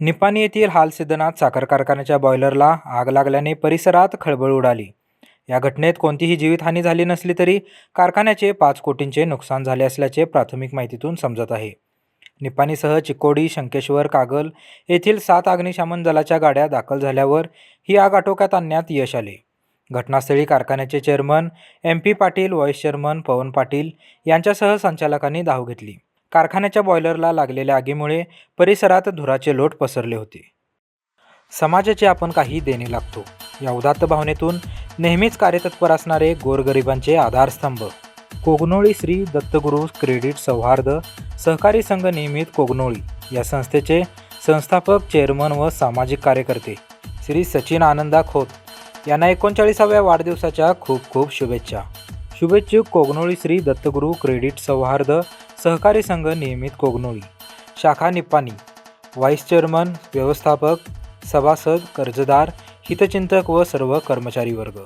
निपाणी येथील हालसिद्धनाथ साखर कारखान्याच्या बॉयलरला आग लागल्याने परिसरात खळबळ उडाली. या घटनेत कोणतीही जीवितहानी झाली नसली तरी कारखान्याचे पाच कोटींचे नुकसान झाले असल्याचे प्राथमिक माहितीतून समजत आहे. निपाणीसह चिक्कोडी शंकेश्वर कागल येथील सात अग्निशमन दलाच्या गाड्या दाखल झाल्यावर ही आग आटोक्यात आणण्यात यश आले. घटनास्थळी कारखान्याचे chairman M P Patil vice chairman Pavan Patil यांच्यासह संचालकांनी धाव घेतली. कारखान्याच्या बॉयलरला लागलेल्या आगीमुळे परिसरात धुराचे लोट पसरले होते. समाजाचे आपण काही देणे लागतो. या उदात्त भावनेतून नेहमीच कार्यतत्पर असणारे गोरगरिबांचे आधारस्तंभ. कोगनोळी श्री दत्तगुरू क्रेडिट सौहार्द सहकारी संघ नियमित कोगनोळी या संस्थेचे संस्थापक चेअरमन व सामाजिक कार्यकर्ते श्री सचिन आनंदा खोत यांना एकोणचाळीसाव्या वाढदिवसाच्या खूप खूप शुभेच्छा. शुभेच्छुक कोगनोळी श्री दत्तगुरू क्रेडिट सौहार्द सहकारी संघ नियमित कोगनोळी. शाखा निप्पाणी. व्हाईस चेअरमन व्यवस्थापक सभासद कर्जदार हितचिंतक व सर्व कर्मचारी वर्ग.